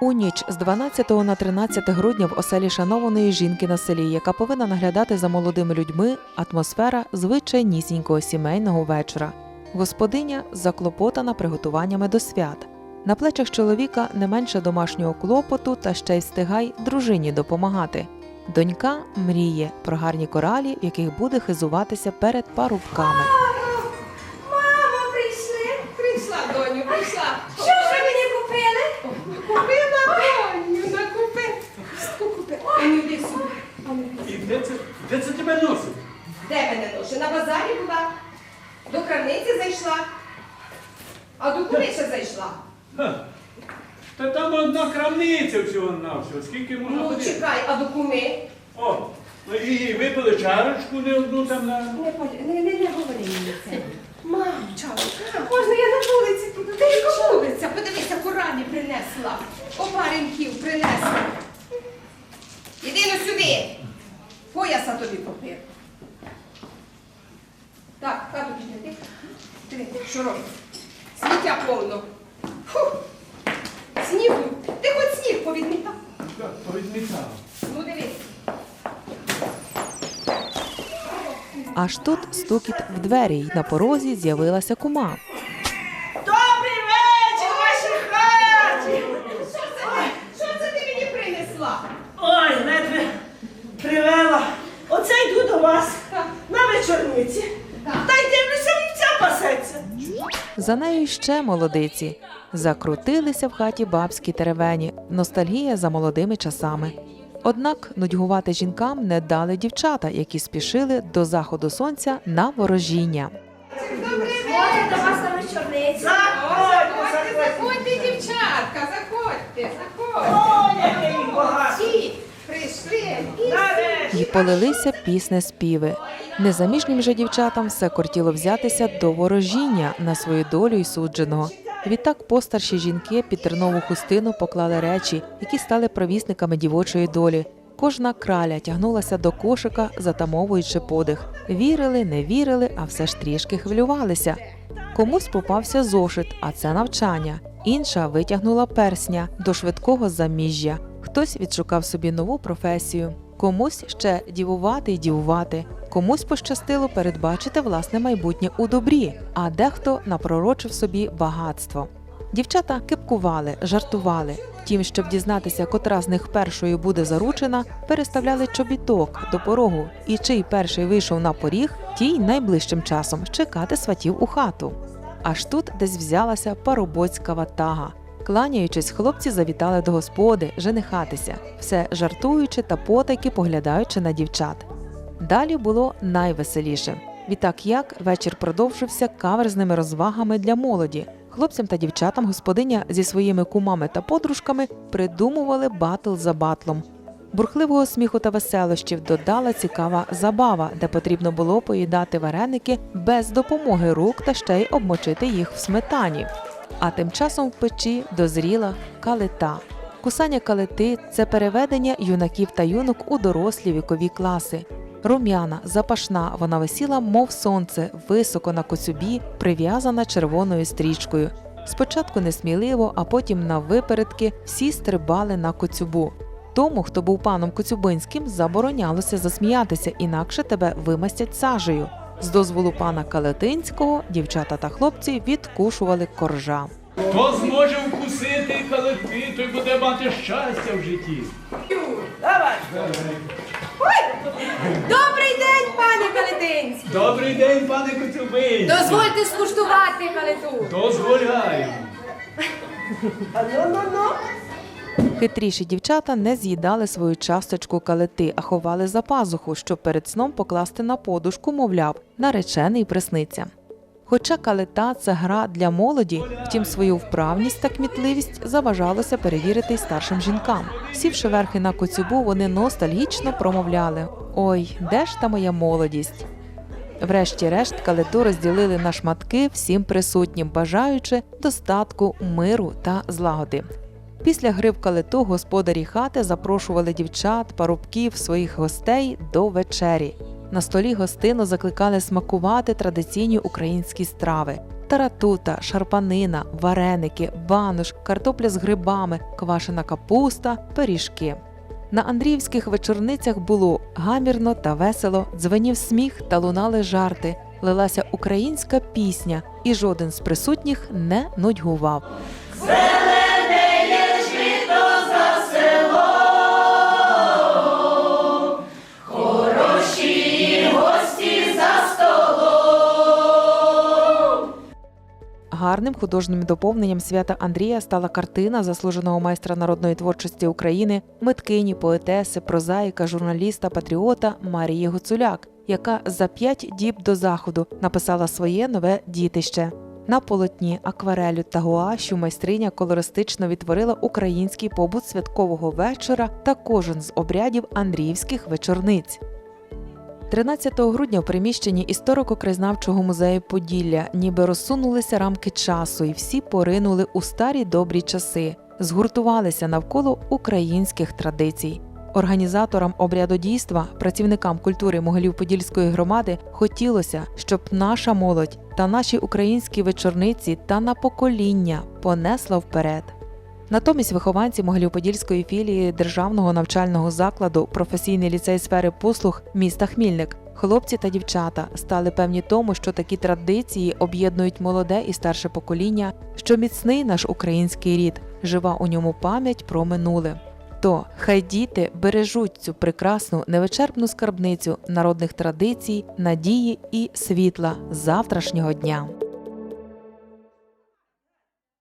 У ніч з 12 на 13 грудня в оселі шанованої жінки на селі, яка повинна наглядати за молодими людьми, атмосфера звичайнісінького сімейного вечора. Господиня заклопотана приготуваннями до свят. На плечах чоловіка не менше домашнього клопоту та ще й встигай дружині допомагати. Донька мріє про гарні коралі, в яких буде хизуватися перед парубками. Де це, де це тебе носить? Де мене ношу? На базарі була. До крамниці зайшла. А до куди ще зайшла? Ха. Та там одна крамниця всього навсього. Скільки можна Ну, ходити? чекай, а до куми? О, ну і випили чарочку не одну там на. Не, не, не, не говори мені це. Мамча, можна я на вулиці піду? Де яка вулиця? Сміття повно. Фу. Снігу. Ти хоч сніг повідмітав. Повідмітав. Ну дивись. Аж тут стукіт в двері, й на порозі з'явилася кума. Добрий вечір, вашій хаті! Що це, ти- що це ти мені принесла? Ой, ледве привела. Оце йду до вас на вечорниці. За нею ще молодиці. Закрутилися в хаті бабські теревені, ностальгія за молодими часами. Однак нудьгувати жінкам не дали дівчата, які спішили до заходу сонця на ворожіння. До вас на вечорниці. Заходьте, Заходьте, заходьте, дівчатка, заходьте, заходьте. І полилися пісне співи. Незаміжнім же дівчатам все кортіло взятися до ворожіння на свою долю й судженого. Відтак постарші жінки під тернову хустину поклали речі, які стали провісниками дівочої долі. Кожна краля тягнулася до кошика, затамовуючи подих. Вірили, не вірили, а все ж трішки хвилювалися. Комусь попався зошит, а це навчання. Інша витягнула персня до швидкого заміжжя. Хтось відшукав собі нову професію, комусь ще дівувати й дівувати, комусь пощастило передбачити власне майбутнє у добрі, а дехто напророчив собі багатство. Дівчата кипкували, жартували. Втім, щоб дізнатися, котра з них першою буде заручена, переставляли чобіток до порогу, і чий перший вийшов на поріг, тій найближчим часом чекати сватів у хату. Аж тут десь взялася парубоцька ватага. Кланяючись, хлопці завітали до господи женихатися, все жартуючи та потайки поглядаючи на дівчат. Далі було найвеселіше. Відтак як вечір продовжився каверзними розвагами для молоді. Хлопцям та дівчатам господиня зі своїми кумами та подружками придумували батл за батлом. Бурхливого сміху та веселощів додала цікава забава, де потрібно було поїдати вареники без допомоги рук та ще й обмочити їх в сметані. А тим часом в печі дозріла калита. Кусання калити це переведення юнаків та юнок у дорослі вікові класи. Рум'яна, запашна, вона висіла, мов сонце, високо на коцюбі, прив'язана червоною стрічкою. Спочатку несміливо, а потім на випередки всі стрибали на коцюбу. Тому, хто був паном Коцюбинським, заборонялося засміятися, інакше тебе вимастять сажею. З дозволу пана Калетинського дівчата та хлопці відкушували коржа. Хто зможе вкусити калити, той буде мати щастя в житті. Давай. Добрий день, пане Калетинський. Добрий день, пане Коцюбинський. Дозвольте скуштувати калиту. Дозволяю. А ну, ну, ну. Хитріші дівчата не з'їдали свою часточку калити, а ховали за пазуху, щоб перед сном покласти на подушку, мовляв, наречений присниться. Хоча калита це гра для молоді, втім свою вправність та кмітливість заважалося перевірити й старшим жінкам. Сівши верхи на коцюбу, вони ностальгічно промовляли: Ой, де ж та моя молодість? Врешті-решт калиту розділили на шматки всім присутнім, бажаючи достатку, миру та злагоди. Після гри в калиту господарі хати запрошували дівчат, парубків, своїх гостей до вечері. На столі гостину закликали смакувати традиційні українські страви. Таратута, шарпанина, вареники, бануш, картопля з грибами, квашена капуста, пиріжки. На Андріївських вечорницях було гамірно та весело, дзвенів сміх та лунали жарти, лилася українська пісня, і жоден з присутніх не нудьгував. Гарним художнім доповненням свята Андрія стала картина заслуженого майстра народної творчості України, миткині, поетеси, прозаїка, журналіста, патріота Марії Гуцуляк, яка за п'ять діб до заходу написала своє нове дітище. На полотні, акварелю та гуашю майстриня колористично відтворила український побут святкового вечора та кожен з обрядів Андріївських вечорниць. 13 грудня в приміщенні історико-краєзнавчого музею Поділля ніби розсунулися рамки часу, і всі поринули у старі добрі часи, згуртувалися навколо українських традицій. Організаторам обряду дійства, працівникам культури Могилів-Подільської громади хотілося, щоб наша молодь та наші українські вечорниці та на покоління понесла вперед. Натомість вихованці Могилів-Подільської філії державного навчального закладу професійний ліцей сфери послуг міста Хмільник. Хлопці та дівчата стали певні тому, що такі традиції об'єднують молоде і старше покоління, що міцний наш український рід, жива у ньому пам'ять про минуле. То хай діти бережуть цю прекрасну невичерпну скарбницю народних традицій, надії і світла завтрашнього дня.